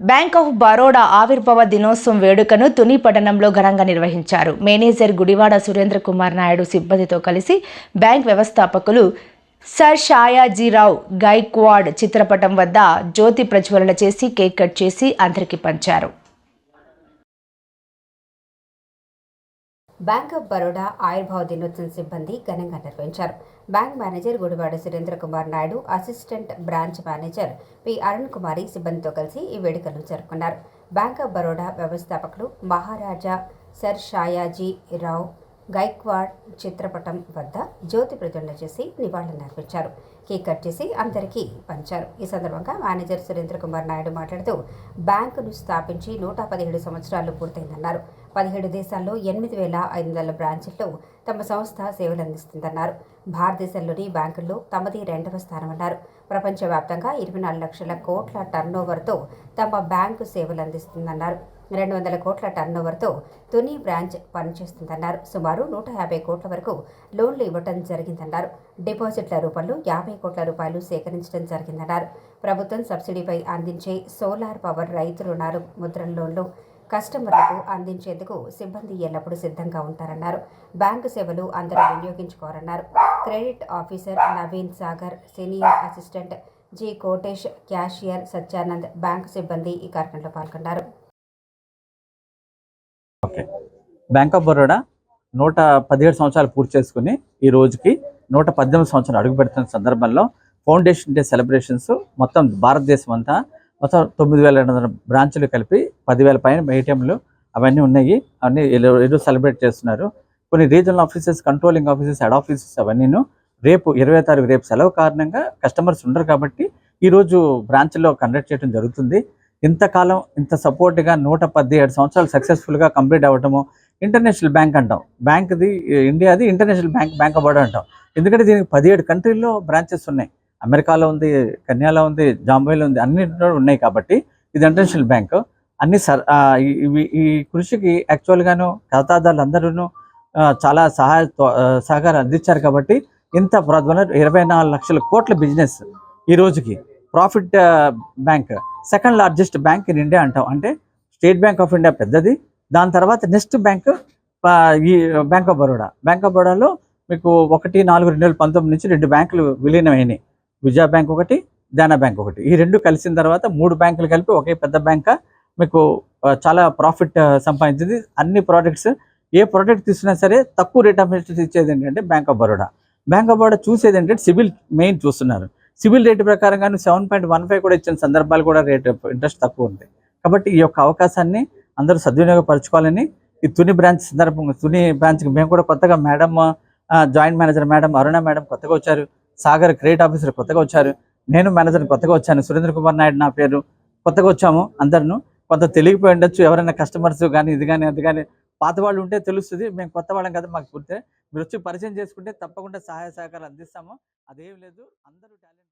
Bank of Baroda ఆవిర్భావ దినోత్సవం వేడుకను తుని పట్టణంలో ఘనంగా నిర్వహించారు. మేనేజర్ గుడివాడ సురేంద్ర కుమార్ నాయుడు సిబ్బందితో కలిసి బ్యాంక్ వ్యవస్థాపకులు సర్ షాయాజీరావు గైక్వాడ్ చిత్రపటం వద్ద జ్యోతి ప్రజ్వలన చేసి కేక్ కట్ చేసి అందరికీ పంచారు. బ్యాంక్ ఆఫ్ బరోడా ఆయుర్భావ దినోత్సవం సిబ్బంది ఘనంగా నిర్వహించారు. Bank manager Gudivada Surendra Kumar Naidu assistant branch manager P Arun Kumari సిబ్బందితో కలిసి ఈ వేడుకలను జరుపుకున్నారు బ్యాంక్ ఆఫ్ బరోడా వ్యవస్థాపకులు మహారాజా సర్ షాయాజీ రావ్ గైక్వాడ్ చిత్రపటం వద్ద జ్యోతి ప్రజ్వలన చేసి నివాళులర్పించారు కేక్ కట్ చేసి అందరికీ పంచారు. ఈ సందర్భంగా మేనేజర్ సురేంద్ర కుమార్ నాయుడు మాట్లాడుతూ బ్యాంకును స్థాపించి నూట పదిహేడు సంవత్సరాలు పూర్తయిందన్నారు. పదిహేడు దేశాల్లో ఎనిమిది వేల ఐదు వందల బ్రాంచుల్లో తమ సంస్థ సేవలు అందిస్తుందన్నారు. భారతదేశంలోని బ్యాంకుల్లో తమది రెండవ స్థానమన్నారు. ప్రపంచవ్యాప్తంగా ఇరవై నాలుగు లక్షల కోట్ల టర్నోవర్తో తమ బ్యాంకు సేవలు అందిస్తుందన్నారు. రెండు వందల కోట్ల టర్నోవర్తో తుని బ్రాంచ్ పనిచేస్తుందన్నారు. సుమారు నూట యాభై కోట్ల వరకు లోన్లు ఇవ్వటం జరిగిందన్నారు. డిపాజిట్ల రూపంలో యాభై కోట్ల రూపాయలు సేకరించడం జరిగిందన్నారు. ప్రభుత్వం సబ్సిడీపై అందించే సోలార్ పవర్ రైతు రుణాలు ముద్ర లోన్లు కస్టమర్లకు అందించేందుకు సిబ్బంది ఎల్లప్పుడూ సిద్ధంగా ఉంటారన్నారు. బ్యాంకు సేవలు అందరూ వినియోగించుకోరన్నారు credit officer Naveen Sagar senior assistant G Kotesh cashier Satyanand bank సిబ్బంది ఈ కార్యక్రమంలో పాల్గొన్నారు. ఓకే. బ్యాంక్ ఆఫ్ బరోడా నూట పదిహేడు సంవత్సరాలు పూర్తి చేసుకుని ఈ రోజుకి నూట పద్దెనిమిది సంవత్సరాలు అడుగుపెడుతున్న సందర్భంలో ఫౌండేషన్ డే సెలబ్రేషన్స్ మొత్తం భారతదేశం అంతా మొత్తం తొమ్మిది వేల రెండు వందల బ్రాంచ్లు కలిపి పదివేల పైన ఏటీఎంలు అవన్నీ ఉన్నాయి. అవన్నీ ఈరో- ఈరోజు సెలబ్రేట్ చేస్తున్నారు. కొన్ని regional offices controlling offices head offices అవన్నీను రేపు ఇరవై తారీఖు రేపు సెలవు కారణంగా కస్టమర్స్ ఉండరు కాబట్టి ఈరోజు బ్రాంచ్లో కండక్ట్ చేయడం జరుగుతుంది. ఇంతకాలం ఇంత సపోర్ట్గా నూట పదిహేడు సంవత్సరాలు సక్సెస్ఫుల్గా కంప్లీట్ అవ్వటము ఇంటర్నేషనల్ బ్యాంక్ అంటాం. బ్యాంక్ది ఇండియాది international bank bank of Baroda అంటాం. ఎందుకంటే దీనికి పదిహేడు కంట్రీల్లో బ్రాంచెస్ ఉన్నాయి. అమెరికాలో ఉంది కన్యాలో ఉంది జాంబాయిలో ఉంది అన్ని ఉన్నాయి కాబట్టి ఇది ఇంటర్నేషనల్ బ్యాంక్. అన్ని సర్ ఈ- కృషికి యాక్చువల్గాను ఖాతాదారులు అందరూ చాలా సహాయ సహకారం అందించారు కాబట్టి ఇంత ప్రధాన ఇరవై నాలుగు లక్షల కోట్ల బిజినెస్ ఈ రోజుకి. Profit bank. Second largest bank in India అంటాం. అంటే స్టేట్ బ్యాంక్ ఆఫ్ ఇండియా పెద్దది. దాని తర్వాత నెక్స్ట్ బ్యాంక్ ఈ bank of Baroda. Bank of బరోడాలో మీకు ఒకటి నాలుగు రెండు వేల పంతొమ్మిది నుంచి రెండు బ్యాంకులు విలీనమైనాయి. విజయ బ్యాంక్ ఒకటి దానా బ్యాంక్ ఒకటి. ఈ రెండు కలిసిన తర్వాత మూడు బ్యాంకులు కలిపి ఒకే పెద్ద బ్యాంక్ మీకు చాలా ప్రాఫిట్ సంపాదించింది. అన్ని ప్రోడక్ట్స్ ఏ ప్రోడక్ట్ తీసుకున్నా సరే తక్కువ రేట్ ఆఫ్ ఇంట్రెస్ట్ ఇచ్చేది ఏంటంటే bank of Baroda. Bank of Baroda చూసేది ఏంటంటే సివిల్ మెయిన్ చూస్తున్నారు. సివిల్ రేట్ ప్రకారంగానే సెవెన్ పాయింట్ వన్ ఫైవ్ కూడా ఇచ్చిన సందర్భాలు కూడా రేట్ ఇంట్రెస్ట్ తక్కువ ఉంది. కాబట్టి ఈ యొక్క అవకాశాన్ని అందరూ సద్వినియోగపరచుకోవాలని ఈ తుని బ్రాంచ్ సందర్భంగా తుని బ్రాంచ్కి మేము కూడా కొత్తగా madam joint manager madam Aruna madam కొత్తగా వచ్చారు. సాగర్ క్రెడిట్ ఆఫీసర్ కొత్తగా వచ్చారు. నేను మేనేజర్ కొత్తగా వచ్చాను. సురేంద్ర కుమార్ నాయుడు నా పేరు. కొత్తగా వచ్చాము అందరిను. కొంత తెలియకపోయి ఉండొచ్చు. ఎవరైనా కస్టమర్స్ కానీ ఇది కానీ అది కానీ పాత వాళ్ళు ఉంటే తెలుస్తుంది. మేము కొత్త వాళ్ళం కదా మాకు గుర్తే. మీరు వచ్చి పరిచయం చేసుకుంటే తప్పకుండా సహాయ సహకారాలు అందిస్తాము. అదేం లేదు. అందరూ టాలెంట్